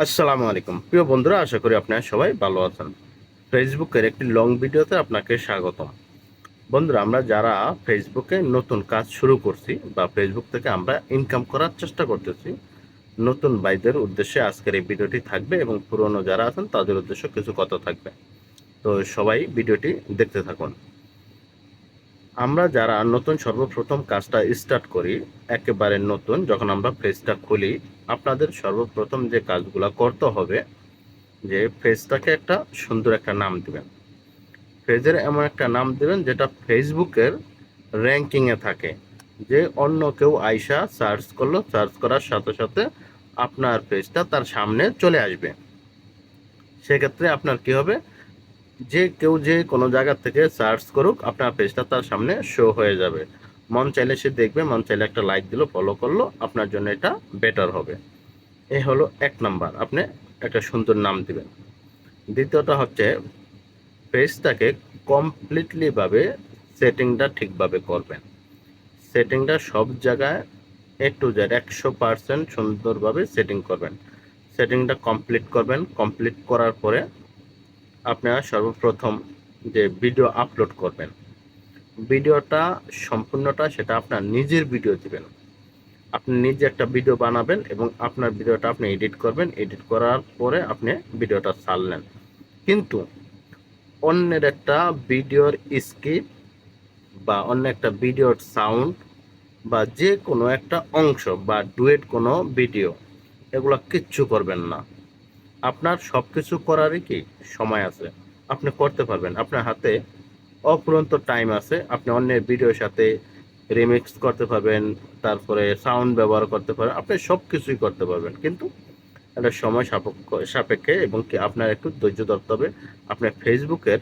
আসসালামু আলাইকুম। প্রিয় বন্ধুরা, আশা করি আপনারা সবাই ভালো আছেন। ফেসবুকের একটি লং ভিডিওতে আপনাকে স্বাগতম। বন্ধুরা, আমরা যারা ফেসবুকে নতুন কাজ শুরু করছি বা ফেসবুক থেকে আমরা ইনকাম করার চেষ্টা করতেছি, নতুন ভাইদের উদ্দেশ্যে আজকের এই ভিডিওটি থাকবে এবং পুরনো যারা আছেন, তাদের উদ্দেশ্যে কিছু কথা থাকবে। তো সবাই ভিডিওটি দেখতে থাকুন। আমরা যারা নতুন সর্বপ্রথম কাজটা স্টার্ট করি, একেবারে নতুন, যখন আমরা পেজটা খুলি, আপনাদের সর্বপ্রথম যে কাজগুলো করতে হবে, যে পেজটাকে একটা সুন্দর একটা নাম দিবেন। ফেজের এমন একটা নাম দেবেন, যেটা ফেসবুকের র্যাঙ্কিংয়ে থাকে, যে অন্য কেউ আইসা সার্চ করল সার্চ করার সাথে সাথে আপনার পেজটা তার সামনে চলে আসবে। সেক্ষেত্রে আপনার কি হবে? যে কেউ যে কোনো জায়গা থেকে সার্চ করুক, আপনার পেজটা তার সামনে শো হয়ে যাবে। মন চাইলে সে দেখবে, মন চাইলে একটা লাইক দিল ফলো করল, আপনার জন্য এটা বেটার হবে। এ হলো এক নাম্বার আপনি একটা সুন্দর নাম দিবেন। দ্বিতীয়টা হচ্ছে, পেজটাকে কমপ্লিটলিভাবে সেটিংটা ঠিকভাবে করবেন। সেটিংটা সব জায়গায় এ টু জেড একশো পার্সেন্ট সুন্দরভাবে সেটিং করবেন। সেটিংটা কমপ্লিট করবেন। কমপ্লিট করার পরে আপনারা সর্বপ্রথম যে ভিডিও আপলোড করবেন, ভিডিওটা সম্পূর্ণটা সেটা আপনার নিজের ভিডিও দিবেন। আপনি নিজে একটা ভিডিও বানাবেন এবং আপনার ভিডিওটা আপনি এডিট করবেন। এডিট করার পরে আপনি ভিডিওটা ছাড়লেন। কিন্তু অন্যের একটা ভিডিওর স্কিপ বা অন্য একটা ভিডিওর সাউন্ড বা যে কোনো একটা অংশ বা ডুয়েট কোনো ভিডিও, এগুলো কিচ্ছু করবেন না। আপনার সব কিছু করারই কি সময় আছে? আপনি করতে পারবেন। আপনার হাতে অপুরন্ত টাইম আছে। আপনি অন্যের ভিডিওর সাথে রিমিক্স করতে পারবেন, তারপরে সাউন্ড ব্যবহার করতে পারবেন। আপনি সব কিছুই করতে পারবেন। কিন্তু একটা সময় সাপেক্ষ, সাপেক্ষে এবং কি আপনার একটু ধৈর্য ধরতে হবে। আপনি ফেসবুকের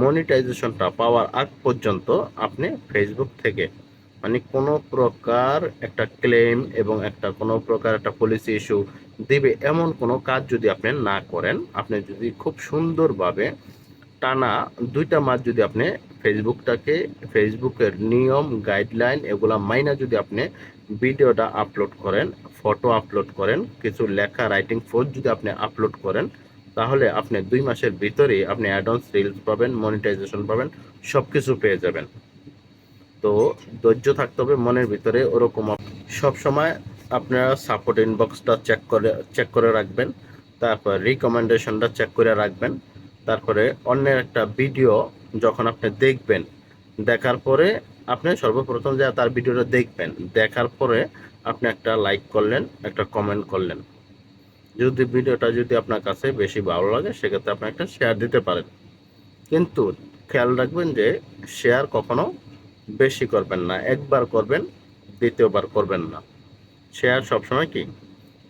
মনিটাইজেশনটা পাওয়ার আগ পর্যন্ত আপনি ফেসবুক থেকে মানে কোনো প্রকার একটা ক্লেম এবং একটা কোনো প্রকার একটা পলিসি ইস্যু দিবে এমন কোনো কাজ যদি আপনি না করেন, আপনি যদি খুব সুন্দরভাবে টানা দুইটা মাস যদি আপনি ফেসবুকটাকে, ফেসবুকের নিয়ম, গাইডলাইন এগুলা মাইনা যদি আপনি ভিডিওটা আপলোড করেন, ফটো আপলোড করেন, কিছু লেখা, রাইটিং, পোস্ট যদি আপনি আপলোড করেন, তাহলে আপনি দুই মাসের ভিতরেই আপনি অ্যাডভান্স রিলস পাবেন মনিটাইজেশন পাবেন সব কিছু পেয়ে যাবেন। তো ধৈর্য থাকতে হবে, মনের ভিতরে ওরকম সব সময় আপনারা সাপোর্ট ইনবক্সটা চেক করে চেক করে রাখবেন, তারপর রিকমেন্ডেশনটা চেক করে রাখবেন, তারপরে অন্যের একটা ভিডিও যখন আপনি দেখবেন, দেখার পরে আপনি সর্বপ্রথম যে তার ভিডিওটা দেখবেন, দেখার পরে আপনি একটা লাইক করলেন, একটা কমেন্ট করলেন। যদি ভিডিওটা যদি আপনার কাছে বেশি ভালো লাগে, সেক্ষেত্রে আপনি একটা শেয়ার দিতে পারেন। কিন্তু খেয়াল রাখবেন যে শেয়ার কখনো বেশি করবেন না, একবার করবেন, দ্বিতীয়বার করবেন না। শেয়ার সবসময় কি?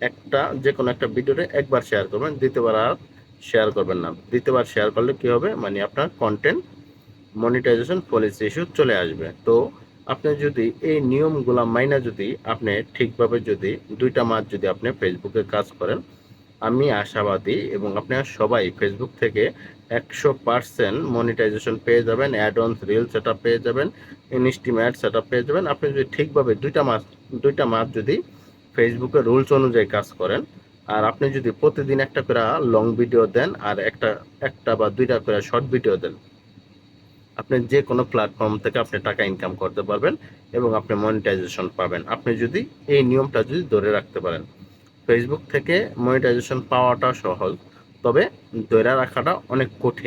একটা যে কোনো একটা ভিডিওতে একবার শেয়ার করবেন, দ্বিতীয়বার আর শেয়ার করবেন না। দ্বিতীয়বার শেয়ার করলে কি হবে? মানে আপনার কন্টেন্ট মনিটাইজেশন পলিসি ইস্যু চলে আসবে। তো আপনি যদি এই নিয়মগুলা মাইনা যদি আপনি ঠিকভাবে যদি দুইটা মাস যদি আপনি ফেসবুকে কাজ করেন, আমি আশাবাদী এবং আপনারা সবাই ফেসবুক থেকে একশো পার্সেন্ট মনিটাইজেশন পেয়ে যাবেন অ্যাডভান্স রিল সেটা পেয়ে যাবেন ইনস্টিমেট সেটা পেয়ে যাবেন। আপনি যদি ঠিকভাবে দুইটা মাস দুইটা মাস যদি ফেসবুকের রুলস অনুযায়ী কাজ করেন। আর আপনি যদি প্রতিদিন একটা করে লং ভিডিও দেন আর একটা একটা বা দুইটা করে শর্ট ভিডিও দেন, আপনি যে কোনো প্ল্যাটফর্ম থেকে আপনি টাকা ইনকাম করতে পারবেন এবং আপনি মনিটাইজেশন পাবেন। আপনি যদি এই নিয়মটা যদি ধরে রাখতে পারেন ফেসবুক থেকে মনিটাইজেশন পাওয়াটা সহজ, তবে ধরে রাখাটা অনেক কঠিন।